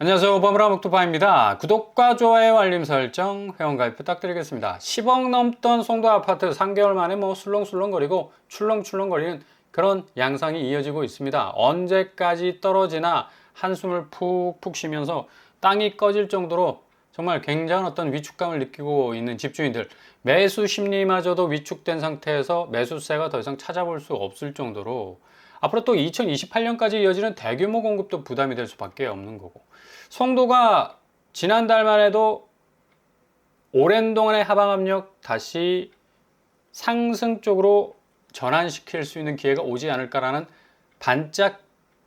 안녕하세요. 버무라 목토파입니다. 구독과 좋아요, 알림 설정, 회원가입 부탁드리겠습니다. 10억 넘던 송도 아파트 3개월 만에 뭐 술렁술렁거리고 출렁출렁거리는 그런 양상이 이어지고 있습니다. 언제까지 떨어지나 한숨을 푹푹 쉬면서 땅이 꺼질 정도로 정말 굉장한 어떤 위축감을 느끼고 있는 집주인들 매수 심리마저도 위축된 상태에서 매수세가 더 이상 찾아볼 수 없을 정도로 앞으로 또 2028년까지 이어지는 대규모 공급도 부담이 될 수밖에 없는 거고 송도가 지난달만 해도 오랜 동안의 하방 압력 다시 상승 쪽으로 전환시킬 수 있는 기회가 오지 않을까라는 반짝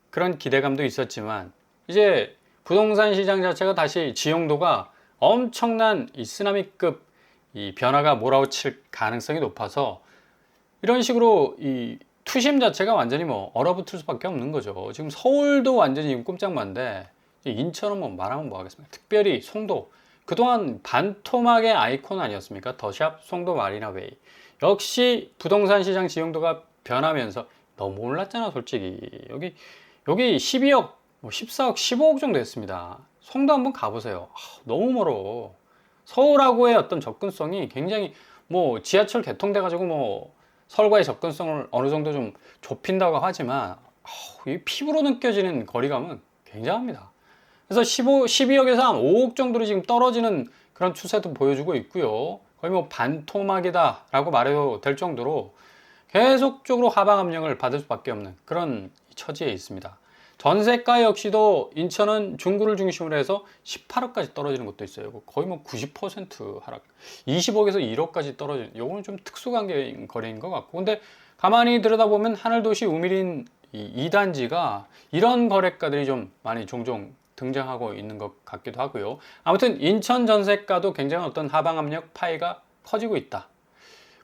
그런 기대감도 있었지만 이제 부동산 시장 자체가 다시 지용도가 엄청난 이 쓰나미급 이 변화가 몰아칠 가능성이 높아서 이런 식으로 이 투심 자체가 완전히 뭐 얼어붙을 수밖에 없는 거죠. 지금 서울도 완전히 꼼짝만데 인천은 뭐 말하면 뭐 하겠습니까? 특별히 송도 그동안 반토막의 아이콘 아니었습니까? 더샵 송도 마리나 웨이 역시 부동산 시장 지용도가 변하면서 너무 올랐잖아 솔직히 여기 여기 12억 뭐 14억 15억 정도 했습니다. 송도 한번 가보세요. 아, 너무 멀어. 서울하고의 어떤 접근성이 굉장히 뭐 지하철 개통돼 가지고 뭐 서울과의 접근성을 어느 정도 좀 좁힌다고 하지만 어, 이 피부로 느껴지는 거리감은 굉장합니다. 그래서 15, 12억에서 한 5억 정도로 지금 떨어지는 그런 추세도 보여주고 있고요. 거의 뭐 반토막이다라고 말해도 될 정도로 계속적으로 하방 압력을 받을 수밖에 없는 그런 처지에 있습니다. 전세가 역시도 인천은 중구를 중심으로 해서 18억까지 떨어지는 것도 있어요. 거의 뭐 90% 하락. 20억에서 1억까지 떨어지는. 요거는 좀 특수관계인 거래인 것 같고. 근데 가만히 들여다보면 하늘도시 우미린 이 2단지가 이런 거래가들이 좀 많이 종종 등장하고 있는 것 같기도 하고요. 아무튼 인천 전세가도 굉장히 어떤 하방 압력 파이가 커지고 있다.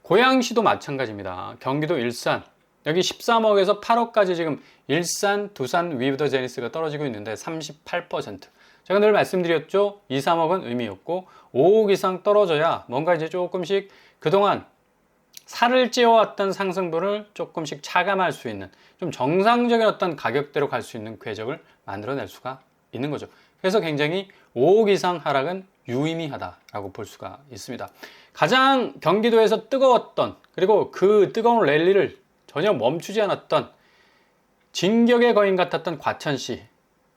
고양시도 마찬가지입니다. 경기도 일산 여기 13억에서 8억까지 지금 일산, 두산, 위브더 제니스가 떨어지고 있는데 38%. 제가 늘 말씀드렸죠. 2, 3억은 의미 없고 5억 이상 떨어져야 뭔가 이제 조금씩 그동안 살을 찌어왔던 상승분을 조금씩 차감할 수 있는 좀 정상적인 어떤 가격대로 갈 수 있는 궤적을 만들어낼 수가 있는 거죠. 그래서 굉장히 5억 이상 하락은 유의미하다라고 볼 수가 있습니다. 가장 경기도에서 뜨거웠던 그리고 그 뜨거운 랠리를 전혀 멈추지 않았던 진격의 거인 같았던 과천시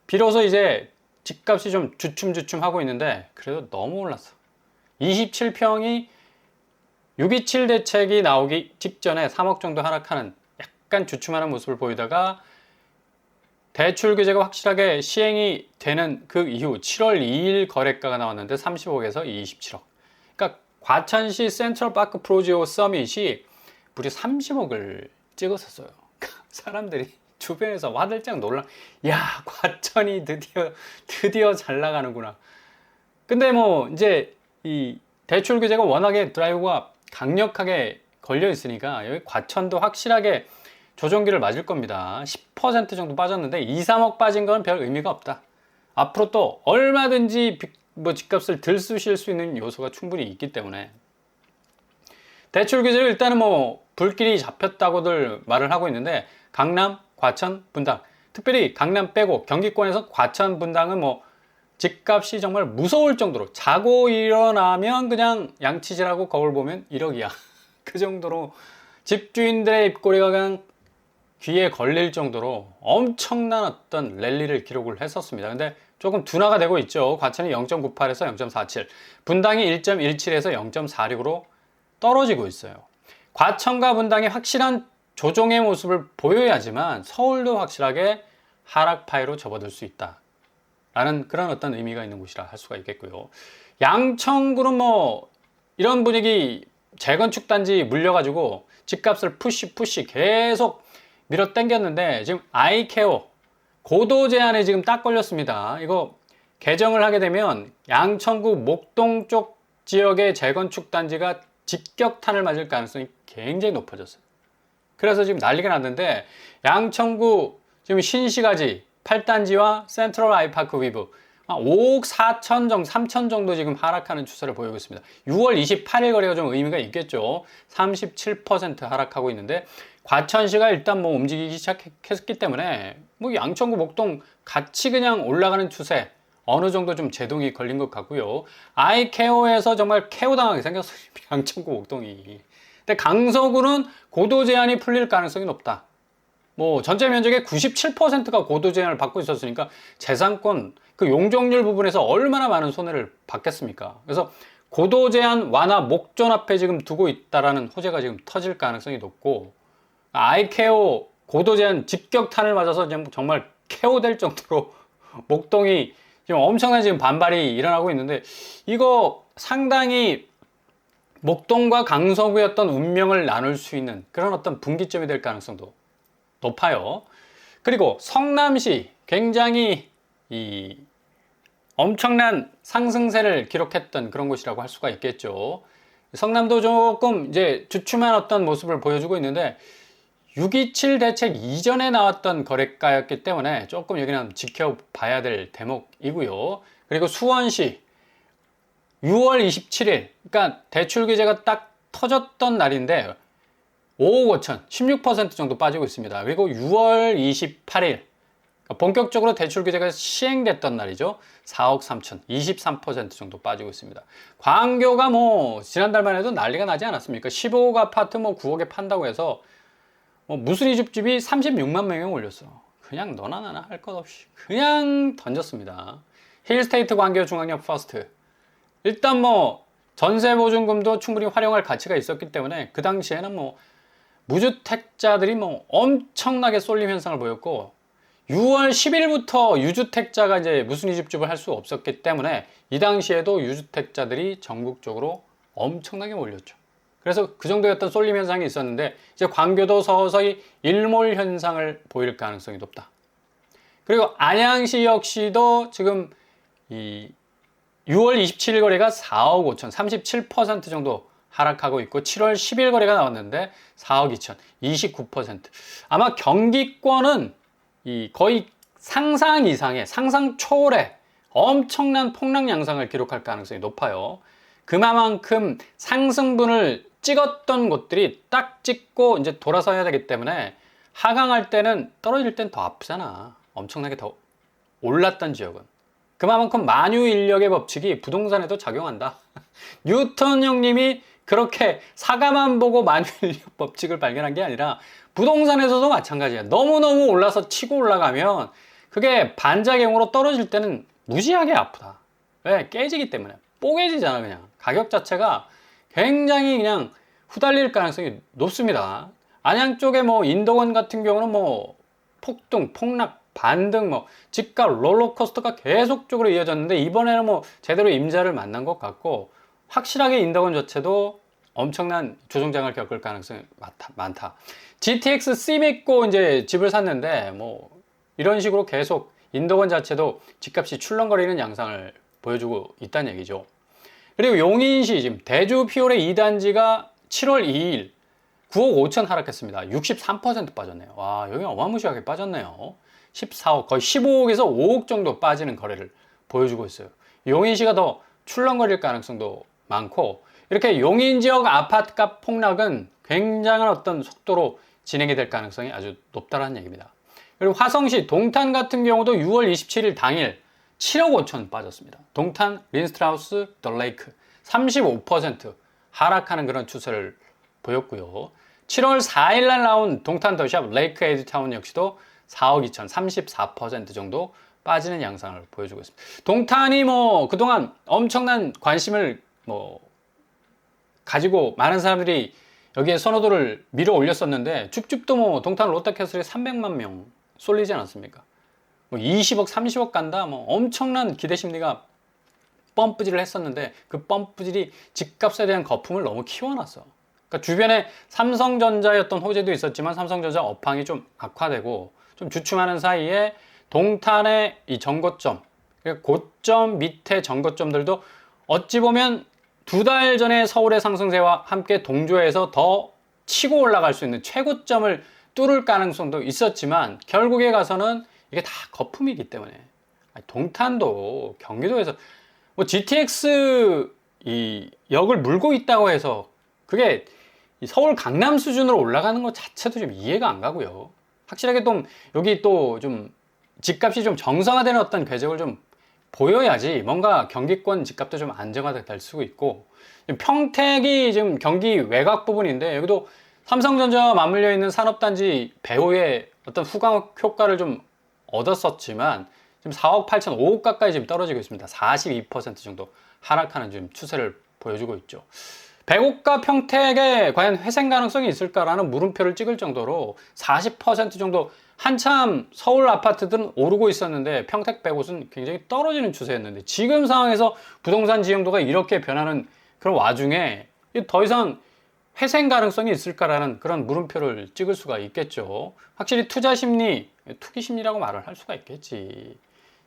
비로소 이제 집값이 좀 주춤주춤 하고 있는데 그래도 너무 올랐어 27평이 627 대책이 나오기 직전에 3억 정도 하락하는 약간 주춤하는 모습을 보이다가 대출 규제가 확실하게 시행이 되는 그 이후 7월 2일 거래가가 나왔는데 30억에서 27억 그러니까 과천시 센트럴파크 프로지오 서밋이 무려 30억을 찍었었어요. 사람들이 주변에서 와들짝 놀라. 야, 과천이 드디어 드디어 잘 나가는구나. 근데 뭐 이제 이 대출 규제가 워낙에 드라이브가 강력하게 걸려 있으니까 여기 과천도 확실하게 조정기를 맞을 겁니다. 10% 정도 빠졌는데 2, 3억 빠진 건 별 의미가 없다. 앞으로 또 얼마든지 뭐 집값을 들쑤실 수 있는 요소가 충분히 있기 때문에 대출 규제를 일단은 뭐 불길이 잡혔다고들 말을 하고 있는데 강남, 과천, 분당 특별히 강남 빼고 경기권에서 과천, 분당은 뭐 집값이 정말 무서울 정도로 자고 일어나면 그냥 양치질하고 거울 보면 1억이야 그 정도로 집주인들의 입꼬리가 그냥 귀에 걸릴 정도로 엄청난 어떤 랠리를 기록을 했었습니다. 근데 조금 둔화가 되고 있죠. 과천이 0.98에서 0.47, 분당이 1.17에서 0.46으로 떨어지고 있어요. 과천과 분당이 확실한 조정의 모습을 보여야지만 서울도 확실하게 하락 파이로 접어들 수 있다. 라는 그런 어떤 의미가 있는 곳이라 할 수가 있겠고요. 양천구는 뭐 이런 분위기 재건축 단지 물려가지고 집값을 푸시 푸시 계속 밀어 당겼는데 지금 아이케어 고도 제한에 지금 딱 걸렸습니다. 이거 개정을 하게 되면 양천구 목동 쪽 지역의 재건축 단지가 직격탄을 맞을 가능성이 굉장히 높아졌어요. 그래서 지금 난리가 났는데 양천구 지금 신시가지 8단지와 센트럴 아이파크 위브 5억 4천 정도, 3천 정도 지금 하락하는 추세를 보이고 있습니다. 6월 28일 거래가 좀 의미가 있겠죠. 37% 하락하고 있는데 과천시가 일단 뭐 움직이기 시작했기 때문에 뭐 양천구 목동 같이 그냥 올라가는 추세 어느 정도 좀 제동이 걸린 것 같고요. 아이케어에서 정말 케어 당하게 생겼어요. 양천구 목동이. 근데 강서구는 고도 제한이 풀릴 가능성이 높다. 뭐 전체 면적의 97%가 고도 제한을 받고 있었으니까 재산권 그 용적률 부분에서 얼마나 많은 손해를 받겠습니까? 그래서 고도 제한 완화 목전 앞에 지금 두고 있다라는 호재가 지금 터질 가능성이 높고 아이케어 고도 제한 직격탄을 맞아서 정말 케어될 정도로 목동이 지금 엄청난 지금 반발이 일어나고 있는데 이거 상당히 목동과 강서구였던 운명을 나눌 수 있는 그런 어떤 분기점이 될 가능성도 높아요. 그리고 성남시 굉장히 이 엄청난 상승세를 기록했던 그런 곳이라고 할 수가 있겠죠. 성남도 조금 이제 주춤한 어떤 모습을 보여주고 있는데 627 대책 이전에 나왔던 거래가였기 때문에 조금 여기는 지켜봐야 될 대목이고요. 그리고 수원시 6월 27일, 그러니까 대출 규제가 딱 터졌던 날인데 5억 5천, 16% 정도 빠지고 있습니다. 그리고 6월 28일, 본격적으로 대출 규제가 시행됐던 날이죠. 4억 3천, 23% 정도 빠지고 있습니다. 광교가 뭐 지난달만 해도 난리가 나지 않았습니까? 15억 아파트 뭐 9억에 판다고 해서 뭐 무수리 집집이 36만 명이 올렸어. 그냥 너나 나나 할 것 없이 그냥 던졌습니다. 힐스테이트 광교 중앙역 퍼스트. 일단 뭐 전세 보증금도 충분히 활용할 가치가 있었기 때문에 그 당시에는 뭐 무주택자들이 뭐 엄청나게 쏠림 현상을 보였고 6월 10일부터 유주택자가 이제 무순위 집집을 할 수 없었기 때문에 이 당시에도 유주택자들이 전국적으로 엄청나게 몰렸죠. 그래서 그 정도였던 쏠림 현상이 있었는데 이제 광교도 서서히 일몰 현상을 보일 가능성이 높다. 그리고 안양시 역시도 지금 이 6월 27일 거래가 4억 5천 37% 정도 하락하고 있고 7월 10일 거래가 나왔는데 4억 2천 29% 아마 경기권은 이 거의 상상 이상의 상상 초월의 엄청난 폭락 양상을 기록할 가능성이 높아요. 그만큼 상승분을 찍었던 곳들이 딱 찍고 이제 돌아서야 되기 때문에 하강할 때는 떨어질 땐 더 아프잖아. 엄청나게 더 올랐던 지역은. 그만큼 만유 인력의 법칙이 부동산에도 작용한다. 뉴턴 형님이 그렇게 사과만 보고 만유 인력 법칙을 발견한 게 아니라 부동산에서도 마찬가지야. 너무너무 올라서 치고 올라가면 그게 반작용으로 떨어질 때는 무지하게 아프다. 왜? 깨지기 때문에. 뽀개지잖아, 그냥. 가격 자체가 굉장히 그냥 후달릴 가능성이 높습니다. 안양 쪽에 뭐 인도원 같은 경우는 뭐 폭등, 폭락, 반등, 뭐 집값 롤러코스터가 계속적으로 이어졌는데 이번에는 뭐 제대로 임자를 만난 것 같고 확실하게 인도원 자체도 엄청난 조정장을 겪을 가능성이 많다. 많다. GTX C 믿고 이제 집을 샀는데 뭐 이런 식으로 계속 인도원 자체도 집값이 출렁거리는 양상을 보여주고 있다는 얘기죠. 그리고 용인시 지금 대주 피올의 2단지가 7월 2일 9억 5천 하락했습니다. 63% 빠졌네요. 와, 여기 어마무시하게 빠졌네요. 14억, 거의 15억에서 5억 정도 빠지는 거래를 보여주고 있어요. 용인시가 더 출렁거릴 가능성도 많고, 이렇게 용인 지역 아파트값 폭락은 굉장한 어떤 속도로 진행이 될 가능성이 아주 높다는 얘기입니다. 그리고 화성시 동탄 같은 경우도 6월 27일 당일 7억 5천 빠졌습니다. 동탄 린스트라우스 더 레이크 35% 하락하는 그런 추세를 보였고요. 7월 4일 날 나온 동탄 더샵 레이크 에드타운 역시도 4억 2천 34% 정도 빠지는 양상을 보여주고 있습니다. 동탄이 뭐 그동안 엄청난 관심을 뭐 가지고 많은 사람들이 여기에 선호도를 밀어 올렸었는데 줍줍도 뭐 동탄 롯데캐슬에 300만 명 쏠리지 않았습니까? 뭐 20억, 30억 간다. 뭐 엄청난 기대 심리가 펌프질을 했었는데 그 펌프질이 집값에 대한 거품을 너무 키워놨어. 그러니까 주변에 삼성전자였던 호재도 있었지만 삼성전자 업황이 좀 악화되고 좀 주춤하는 사이에 동탄의 이 정거점, 그러니까 고점 밑에 정거점들도 어찌 보면 두 달 전에 서울의 상승세와 함께 동조해서 더 치고 올라갈 수 있는 최고점을 뚫을 가능성도 있었지만 결국에 가서는 이게 다 거품이기 때문에 동탄도 경기도에서 뭐 GTX 이 역을 물고 있다고 해서 그게 서울 강남 수준으로 올라가는 것 자체도 좀 이해가 안 가고요. 확실하게 좀 여기 또 좀 집값이 좀 정상화되는 어떤 궤적을 좀 보여야지 뭔가 경기권 집값도 좀 안정화될 수 있고 평택이 지금 경기 외곽 부분인데 여기도 삼성전자와 맞물려 있는 산업단지 배후의 어떤 후광 효과를 좀 얻었었지만 지금 4억 8천 5억 가까이 지금 떨어지고 있습니다. 42% 정도 하락하는 지금 추세를 보여주고 있죠. 배고가 평택에 과연 회생 가능성이 있을까라는 물음표를 찍을 정도로 40% 정도 한참 서울 아파트들은 오르고 있었는데 평택 배곳은 굉장히 떨어지는 추세였는데 지금 상황에서 부동산 지형도가 이렇게 변하는 그런 와중에 더 이상 회생 가능성이 있을까라는 그런 물음표를 찍을 수가 있겠죠. 확실히 투자 심리, 투기 심리라고 말을 할 수가 있겠지.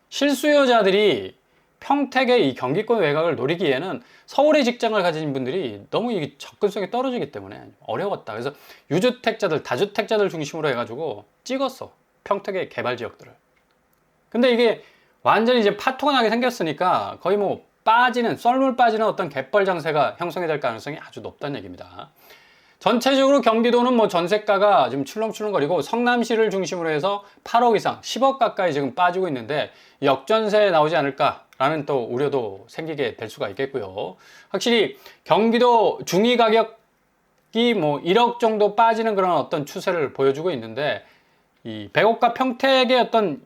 실수요자들이 평택의 이 경기권 외곽을 노리기에는 서울의 직장을 가진 분들이 너무 이 접근성이 떨어지기 때문에 어려웠다. 그래서 유주택자들, 다주택자들 중심으로 해가지고 찍었어. 평택의 개발 지역들을. 근데 이게 완전히 이제 파토가 나게 생겼으니까 거의 뭐 빠지는, 썰물 빠지는 어떤 갯벌 장세가 형성이 될 가능성이 아주 높다는 얘기입니다. 전체적으로 경기도는 뭐 전세가가 지금 출렁출렁거리고 성남시를 중심으로 해서 8억 이상, 10억 가까이 지금 빠지고 있는데 역전세 나오지 않을까라는 또 우려도 생기게 될 수가 있겠고요. 확실히 경기도 중위 가격이 뭐 1억 정도 빠지는 그런 어떤 추세를 보여주고 있는데 이 백옥과 평택의 어떤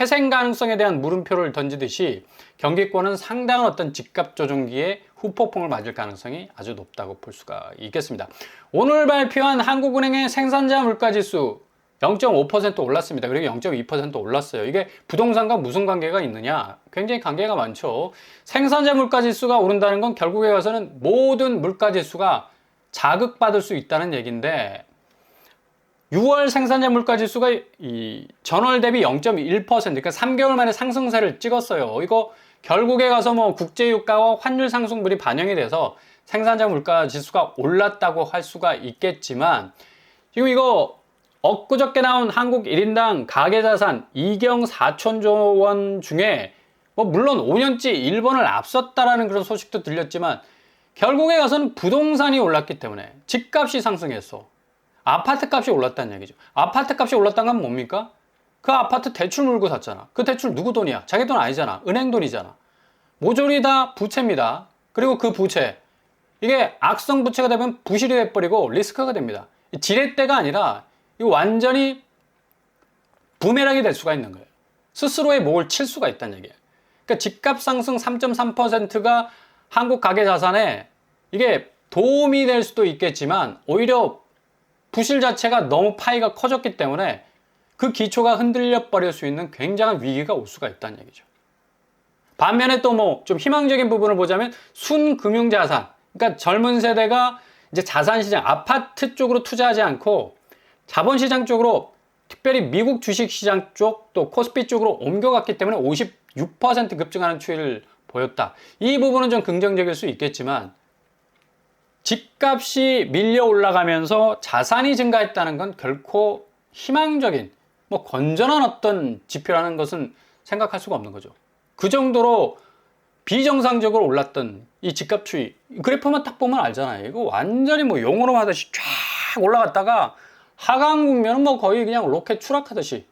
회생 가능성에 대한 물음표를 던지듯이 경기권은 상당한 어떤 집값 조정기에 후폭풍을 맞을 가능성이 아주 높다고 볼 수가 있겠습니다. 오늘 발표한 한국은행의 생산자 물가지수 0.5% 올랐습니다. 그리고 0.2% 올랐어요. 이게 부동산과 무슨 관계가 있느냐? 굉장히 관계가 많죠. 생산자 물가지수가 오른다는 건 결국에 가서는 모든 물가지수가 자극받을 수 있다는 얘기인데 6월 생산자 물가 지수가 이 전월 대비 0.1% 그러니까 3개월 만에 상승세를 찍었어요. 이거 결국에 가서 뭐 국제 유가와 환율 상승분이 반영이 돼서 생산자 물가 지수가 올랐다고 할 수가 있겠지만 지금 이거 엊그저께 나온 한국 1인당 가계 자산 2경 4천조 원 중에 뭐 물론 5년째 일본을 앞섰다라는 그런 소식도 들렸지만 결국에 가서는 부동산이 올랐기 때문에 집값이 상승했어. 아파트 값이 올랐다는 얘기죠. 아파트 값이 올랐다는 건 뭡니까? 그 아파트 대출 물고 샀잖아. 그 대출 누구 돈이야? 자기 돈 아니잖아. 은행 돈이잖아. 모조리 다 부채입니다. 그리고 그 부채. 이게 악성 부채가 되면 부실이 돼버리고 리스크가 됩니다. 지렛대가 아니라 이거 완전히 부메랑이 될 수가 있는 거예요. 스스로의 목을 칠 수가 있다는 얘기예요. 그러니까 집값 상승 3.3%가 한국 가계 자산에 이게 도움이 될 수도 있겠지만 오히려 부실 자체가 너무 파이가 커졌기 때문에 그 기초가 흔들려 버릴 수 있는 굉장한 위기가 올 수가 있다는 얘기죠. 반면에 또 뭐 좀 희망적인 부분을 보자면 순금융자산. 그러니까 젊은 세대가 이제 자산시장, 아파트 쪽으로 투자하지 않고 자본시장 쪽으로 특별히 미국 주식시장 쪽 또 코스피 쪽으로 옮겨갔기 때문에 56% 급증하는 추이를 보였다. 이 부분은 좀 긍정적일 수 있겠지만 집값이 밀려 올라가면서 자산이 증가했다는 건 결코 희망적인 뭐 건전한 어떤 지표라는 것은 생각할 수가 없는 거죠. 그 정도로 비정상적으로 올랐던 이 집값 추이 그래프만 딱 보면 알잖아요. 이거 완전히 뭐 용어로 하듯이 쫙 올라갔다가 하강 국면은 뭐 거의 그냥 로켓 추락하듯이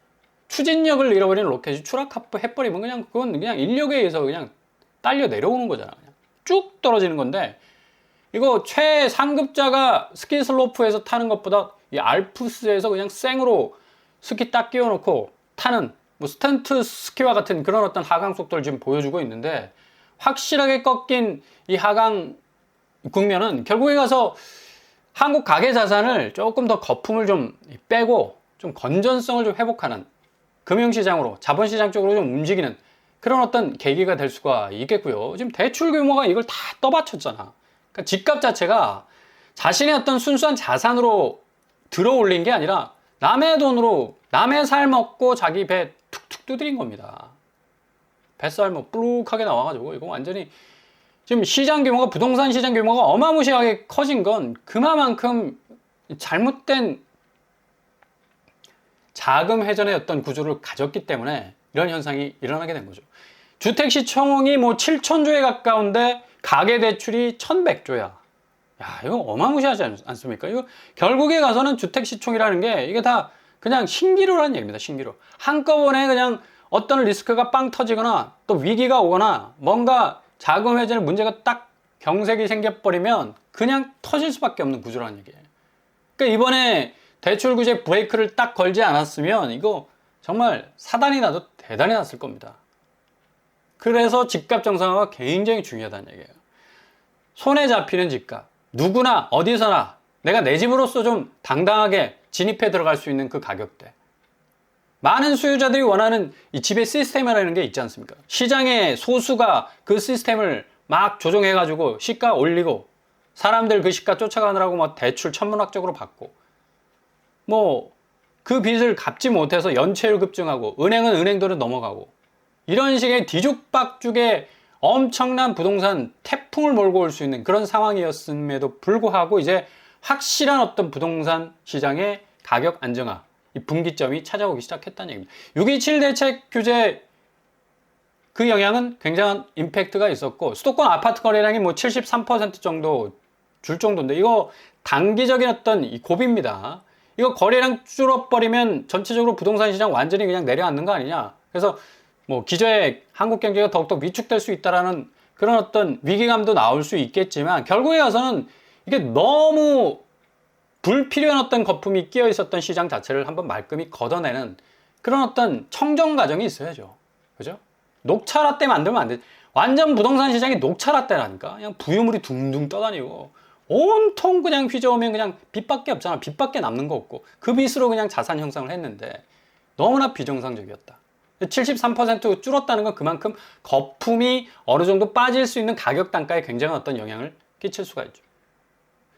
추진력을 잃어버린 로켓이 추락해버리면 그냥 그건 그냥 인력에 의해서 그냥 딸려 내려오는 거잖아. 그냥 쭉 떨어지는 건데 이거 최상급자가 스키 슬로프에서 타는 것보다 이 알프스에서 그냥 생으로 스키 딱 끼워놓고 타는 뭐 스탠트 스키와 같은 그런 어떤 하강 속도를 지금 보여주고 있는데 확실하게 꺾인 이 하강 국면은 결국에 가서 한국 가계 자산을 조금 더 거품을 좀 빼고 좀 건전성을 좀 회복하는 금융시장으로 자본시장 쪽으로 좀 움직이는 그런 어떤 계기가 될 수가 있겠고요. 지금 대출 규모가 이걸 다 떠받쳤잖아. 그러니까 집값 자체가 자신의 어떤 순수한 자산으로 들어 올린 게 아니라 남의 돈으로 남의 살 먹고 자기 배 툭툭 두드린 겁니다. 뱃살 뭐 뿌룩하게 나와가지고 이거 완전히 지금 시장 규모가 부동산 시장 규모가 어마무시하게 커진 건 그만큼 잘못된 자금 회전의 어떤 구조를 가졌기 때문에 이런 현상이 일어나게 된 거죠. 주택 시총이 뭐 7천조에 가까운데 가계 대출이 1100조야. 야, 이거 어마무시하지 않 습니까? 이거 결국에 가서는 주택 시총이라는 게 이게 다 그냥 신기루라는 얘기입니다. 신기루. 한꺼번에 그냥 어떤 리스크가 빵 터지거나 또 위기가 오거나 뭔가 자금 회전에 문제가 딱 경색이 생겨버리면 그냥 터질 수밖에 없는 구조라는 얘기예요. 그러니까 이번에 대출 규제 브레이크를 딱 걸지 않았으면 이거 정말 사단이 나도 대단히 났을 겁니다. 그래서 집값 정상화가 굉장히 중요하다는 얘기예요. 손에 잡히는 집값. 누구나 어디서나 내가 내 집으로서 좀 당당하게 진입해 들어갈 수 있는 그 가격대. 많은 수요자들이 원하는 이 집의 시스템이라는 게 있지 않습니까? 시장의 소수가 그 시스템을 막 조정해가지고 시가 올리고 사람들 그 시가 쫓아가느라고 뭐 대출 천문학적으로 받고 뭐 그 빚을 갚지 못해서 연체율 급증하고 은행은 은행도로 넘어가고 이런 식의 뒤죽박죽의 엄청난 부동산 태풍을 몰고 올 수 있는 그런 상황이었음에도 불구하고 이제 확실한 어떤 부동산 시장의 가격 안정화, 이 분기점이 찾아오기 시작했다는 얘기입니다. 627 대책 규제 그 영향은 굉장한 임팩트가 있었고 수도권 아파트 거래량이 뭐 73% 정도 줄 정도인데 이거 단기적인 어떤 이 고비입니다. 이거 거래량 줄어버리면 전체적으로 부동산 시장 완전히 그냥 내려앉는 거 아니냐. 그래서 뭐 기저에 한국 경제가 더욱더 위축될 수 있다라는 그런 어떤 위기감도 나올 수 있겠지만 결국에 가서는 이게 너무 불필요한 어떤 거품이 끼어 있었던 시장 자체를 한번 말끔히 걷어내는 그런 어떤 청정 과정이 있어야죠. 그죠? 녹차 라떼 만들면 안 돼. 완전 부동산 시장이 녹차 라떼라니까. 그냥 부유물이 둥둥 떠다니고 온통 그냥 휘저으면 그냥 빚밖에 없잖아. 빚밖에 남는 거 없고 그 빚으로 그냥 자산 형성을 했는데 너무나 비정상적이었다. 73% 줄었다는 건 그만큼 거품이 어느 정도 빠질 수 있는 가격 단가에 굉장한 어떤 영향을 끼칠 수가 있죠.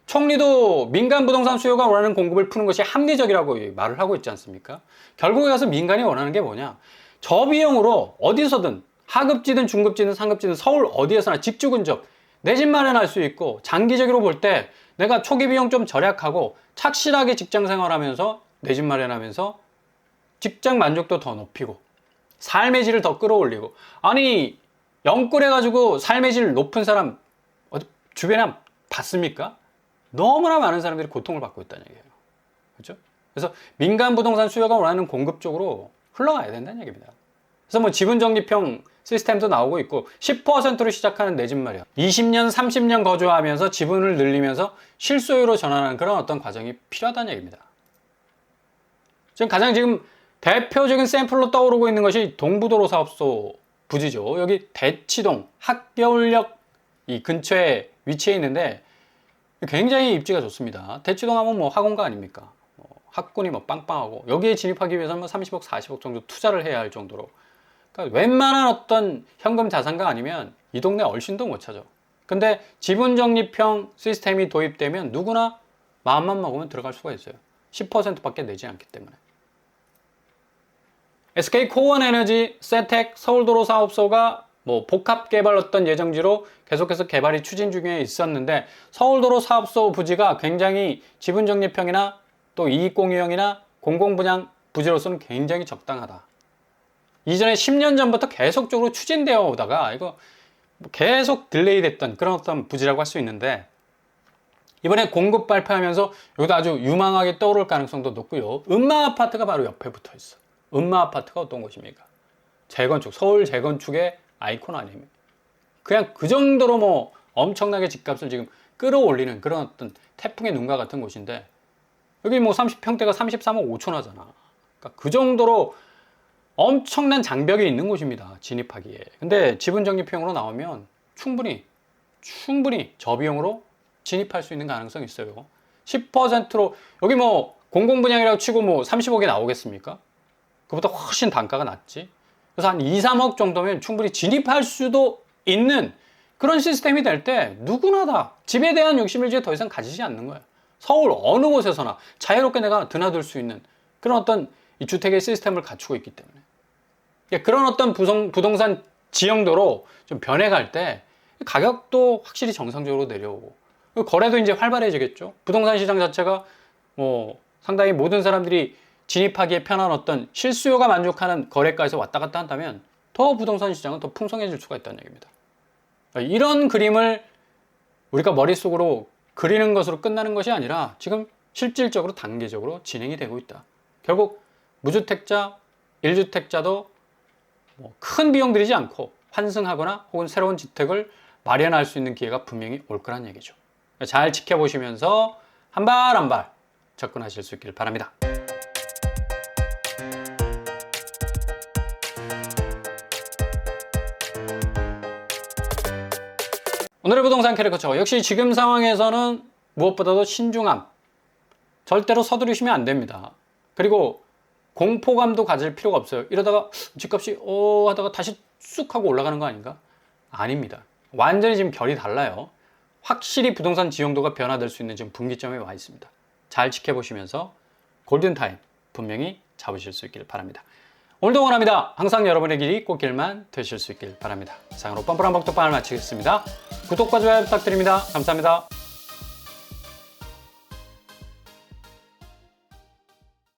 총리도 민간 부동산 수요가 원하는 공급을 푸는 것이 합리적이라고 말을 하고 있지 않습니까? 결국에 가서 민간이 원하는 게 뭐냐? 저비용으로 어디서든 하급지든 중급지든 상급지든 서울 어디에서나 집주 근접 내 집 마련할 수 있고 장기적으로 볼 때 내가 초기 비용 좀 절약하고 착실하게 직장 생활하면서 내 집 마련하면서 직장 만족도 더 높이고 삶의 질을 더 끌어올리고 아니 영끌 해 가지고 삶의 질 높은 사람 어디 주변에 봤습니까? 너무나 많은 사람들이 고통을 받고 있다는 얘기예요. 그렇죠? 그래서 민간 부동산 수요가 원하는 공급 쪽으로 흘러가야 된다는 얘기입니다. 그래서 뭐 지분 적립형 시스템도 나오고 있고 10%로 시작하는 내 집 마련 20년 30년 거주하면서 지분을 늘리면서 실소유로 전환하는 그런 어떤 과정이 필요하다는 얘기입니다. 지금 가장 지금 대표적인 샘플로 떠오르고 있는 것이 동부도로 사업소 부지죠. 여기 대치동 학겨울역 이 근처에 위치해 있는데 굉장히 입지가 좋습니다. 대치동 하면 뭐 학원가 아닙니까? 뭐 학군이 뭐 빵빵하고 여기에 진입하기 위해서는 30억, 뭐 40억 정도 투자를 해야 할 정도로 그러니까 웬만한 어떤 현금 자산가 아니면 이 동네 얼씬도 못 찾아. 근데 지분 적립형 시스템이 도입되면 누구나 마음만 먹으면 들어갈 수가 있어요. 10%밖에 내지 않기 때문에. SK 코원 에너지, 세텍, 서울도로 사업소가 뭐 복합 개발 어떤 예정지로 계속해서 개발이 추진 중에 있었는데 서울도로 사업소 부지가 굉장히 지분 적립형이나 또 이익 공유형이나 공공 분양 부지로서는 굉장히 적당하다. 이전에 10년 전부터 계속적으로 추진되어 오다가 이거 계속 딜레이 됐던 그런 어떤 부지라고 할 수 있는데 이번에 공급 발표하면서 여기도 아주 유망하게 떠오를 가능성도 높고요. 음마 아파트가 바로 옆에 붙어 있어. 음마 아파트가 어떤 곳입니까? 재건축, 서울 재건축의 아이콘 아닙니까? 그냥 그 정도로 뭐 엄청나게 집값을 지금 끌어올리는 그런 어떤 태풍의 눈과 같은 곳인데 여기 뭐 30평대가 33억 5천 하잖아. 그러니까 그 정도로 엄청난 장벽이 있는 곳입니다. 진입하기에. 근데 지분 적립형으로 나오면 충분히 충분히 저비용으로 진입할 수 있는 가능성이 있어요. 10%로 여기 뭐 공공 분양이라고 치고 뭐 30억이 나오겠습니까? 그보다 훨씬 단가가 낮지. 그래서 한 2, 3억 정도면 충분히 진입할 수도 있는 그런 시스템이 될 때 누구나 다 집에 대한 욕심을 이제 더 이상 가지지 않는 거예요. 서울 어느 곳에서나 자유롭게 내가 드나들 수 있는 그런 어떤 이 주택의 시스템을 갖추고 있기 때문에 예, 그런 어떤 부동, 부동산 지형도로 좀 변해갈 때 가격도 확실히 정상적으로 내려오고 거래도 이제 활발해지겠죠. 부동산 시장 자체가 뭐 상당히 모든 사람들이 진입하기에 편한 어떤 실수요가 만족하는 거래가에서 왔다 갔다 한다면 더 부동산 시장은 더 풍성해질 수가 있다는 얘기입니다. 이런 그림을 우리가 머릿속으로 그리는 것으로 끝나는 것이 아니라 지금 실질적으로 단계적으로 진행이 되고 있다. 결국 무주택자, 1주택자도 뭐 큰 비용 들이지 않고 환승하거나 혹은 새로운 주택을 마련할 수 있는 기회가 분명히 올 거란 얘기죠. 잘 지켜보시면서 한 발 한발 접근하실 수 있길 바랍니다. 오늘의 부동산 캐릭터처 역시 지금 상황에서는 무엇보다도 신중함 절대로 서두르시면 안 됩니다. 그리고 공포감도 가질 필요가 없어요. 이러다가 집값이 어 하다가 다시 쑥 하고 올라가는 거 아닌가? 아닙니다. 완전히 지금 결이 달라요. 확실히 부동산 지형도가 변화될 수 있는 지금 분기점에 와 있습니다. 잘 지켜보시면서 골든타임 분명히 잡으실 수 있길 바랍니다. 오늘도 원합니다. 항상 여러분의 길이 꽃길만 되실 수 있길 바랍니다. 이상으로 뻔뻔한 복덕방을 마치겠습니다. 구독과 좋아요 부탁드립니다. 감사합니다.